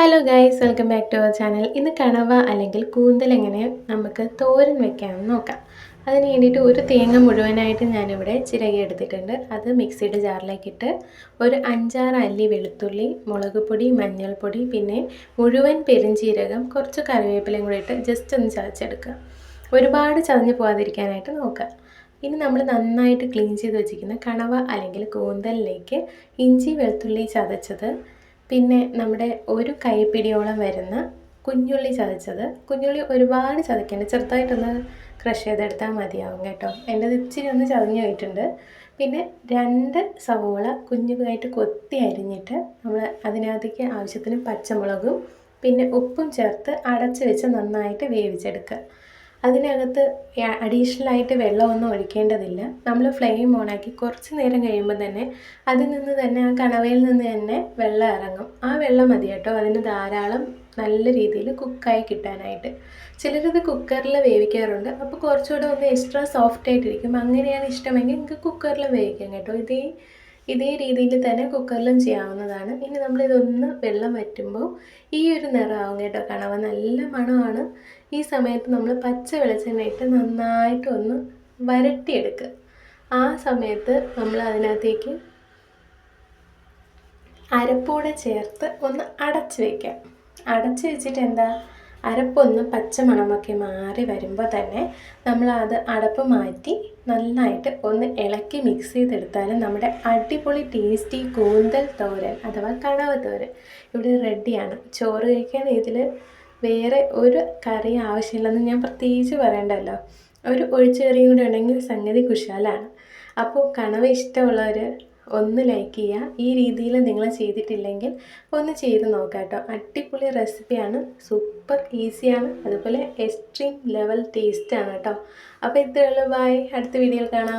Hello guys welcome back to our channel ഇന്ന് കണവ അല്ലെങ്കിൽ കൂന്തൽ എങ്ങനെ നമുക്ക് തോരൻ വെക്കാമെന്ന് നോക്കാം. അതിന് വേണ്ടിയിട്ട് ഒരു തേങ്ങ മുഴുവനായിട്ട് ഞാനിവിടെ ചിരകി എടുത്തിട്ടുണ്ട്. അത് മിക്സിയുടെ ജാറിലേക്കിട്ട് ഒരു അഞ്ചാറ് അല്ലി വെളുത്തുള്ളി മുളക് പൊടി മഞ്ഞൾപ്പൊടി പിന്നെ മുഴുവൻ പെരുംജീരകം കുറച്ച് കറിവേപ്പിലയും കൂടി ഇട്ട് ജസ്റ്റ് ഒന്ന് ചതച്ചെടുക്കുക. ഒരുപാട് ചതഞ്ഞ് പോകാതിരിക്കാനായിട്ട് നോക്കുക. ഇനി നമ്മൾ നന്നായിട്ട് ക്ലീൻ ചെയ്ത് വെച്ചിരിക്കുന്ന കണവ അല്ലെങ്കിൽ കൂന്തലിലേക്ക് ഇഞ്ചി വെളുത്തുള്ളി ചതച്ചത് പിന്നെ നമ്മുടെ ഒരു കൈപ്പിടിയോളം വരുന്ന കുഞ്ഞുള്ളി ചതച്ചത്. കുഞ്ഞുള്ളി ഒരുപാട് ചതക്കേണ്ട ചെറുതായിട്ടൊന്ന് ക്രഷ് ചെയ്തെടുത്താൽ മതിയാവും കേട്ടോ. എന്റെ ഇച്ചിരി ഒന്ന് ചതഞ്ഞു പോയിട്ടുണ്ട്. പിന്നെ രണ്ട് സവോള കുഞ്ഞുമായിട്ട് കൊത്തി അരിഞ്ഞിട്ട് നമ്മൾ അതിനകത്തേക്ക് ആവശ്യത്തിന് പച്ചമുളകും പിന്നെ ഉപ്പും ചേർത്ത് അടച്ച് വെച്ച് നന്നായിട്ട് വേവിച്ചെടുക്കുക. അതിനകത്ത് അഡീഷണൽ ആയിട്ട് വെള്ളമൊന്നും ഒഴിക്കേണ്ടതില്ല. നമ്മൾ ഫ്ലെയിം ഓണാക്കി കുറച്ച് നേരം കഴിയുമ്പോൾ തന്നെ അതിൽ നിന്ന് തന്നെ ആ കണവയിൽ നിന്ന് തന്നെ വെള്ളം ഇറങ്ങും. ആ വെള്ളം മതി കേട്ടോ. അതിന് ധാരാളം നല്ല രീതിയിൽ കുക്കായി കിട്ടാനായിട്ട്. ചിലരത് കുക്കറിൽ വേവിക്കാറുണ്ട്. അപ്പോൾ കുറച്ചുകൂടെ ഒന്ന് എക്സ്ട്രാ സോഫ്റ്റ് ആയിട്ടിരിക്കും. അങ്ങനെയാണ് ഇഷ്ടമെങ്കിൽ നിങ്ങൾക്ക് കുക്കറിൽ വേവിക്കാം കേട്ടോ. ഇതേ ഇതേ രീതിയിൽ തന്നെ കുക്കറിലും ചെയ്യാവുന്നതാണ്. ഇനി നമ്മളിതൊന്ന് വെള്ളം വറ്റുമ്പോൾ ഈ ഒരു നിറമാവും കേട്ടോ കണവ. നല്ല മണമാണ്. ഈ സമയത്ത് നമ്മൾ പച്ച വെളിച്ചെണ്ണ ഇട്ട് നന്നായിട്ട് ഒന്ന് വരട്ടിയെടുക്കുക. ആ സമയത്ത് നമ്മൾ അതിനകത്തേക്ക് അരപ്പൂടെ ചേർത്ത് ഒന്ന് അടച്ച് വയ്ക്കാം അടച്ച് വെച്ചിട്ട് എന്താ? അരപ്പൊന്ന് പച്ചമണമൊക്കെ മാറി വരുമ്പോൾ തന്നെ നമ്മൾ അത് അടപ്പ് മാറ്റി നന്നായിട്ട് ഒന്ന് ഇളക്കി മിക്സ് ചെയ്തെടുത്താൽ നമ്മുടെ അടിപൊളി ടേസ്റ്റി കൂന്തൽ തോരൻ അഥവാ കണവ തോരൻ ഇവിടെ റെഡിയാണ് ചോറ് കഴിക്കാൻ ഇതിൽ വേറെ ഒരു കറി ആവശ്യമില്ലെന്ന് ഞാൻ പ്രത്യേകിച്ച് പറയണ്ടല്ലോ. ഒരു ഒഴിച്ചുകറിയും കൂടി ഉണ്ടെങ്കിൽ സംഗതി കുശാലാണ്. അപ്പോൾ കണവ ഇഷ്ടമുള്ളവർ ഒന്ന് ലൈക്ക് ചെയ്യുക. ഈ രീതിയിൽ നിങ്ങൾ ചെയ്തിട്ടില്ലെങ്കിൽ ഒന്ന് ചെയ്ത് നോക്കാം കേട്ടോ അടിപൊളി റെസിപ്പിയാണ് സൂപ്പർ ഈസിയാണ് അതുപോലെ എക്സ്ട്രീം ലെവൽ ടേസ്റ്റാണ് കേട്ടോ അപ്പോൾ ഇത്രയുള്ളൂ ബായ് അടുത്ത വീഡിയോയിൽ കാണാം.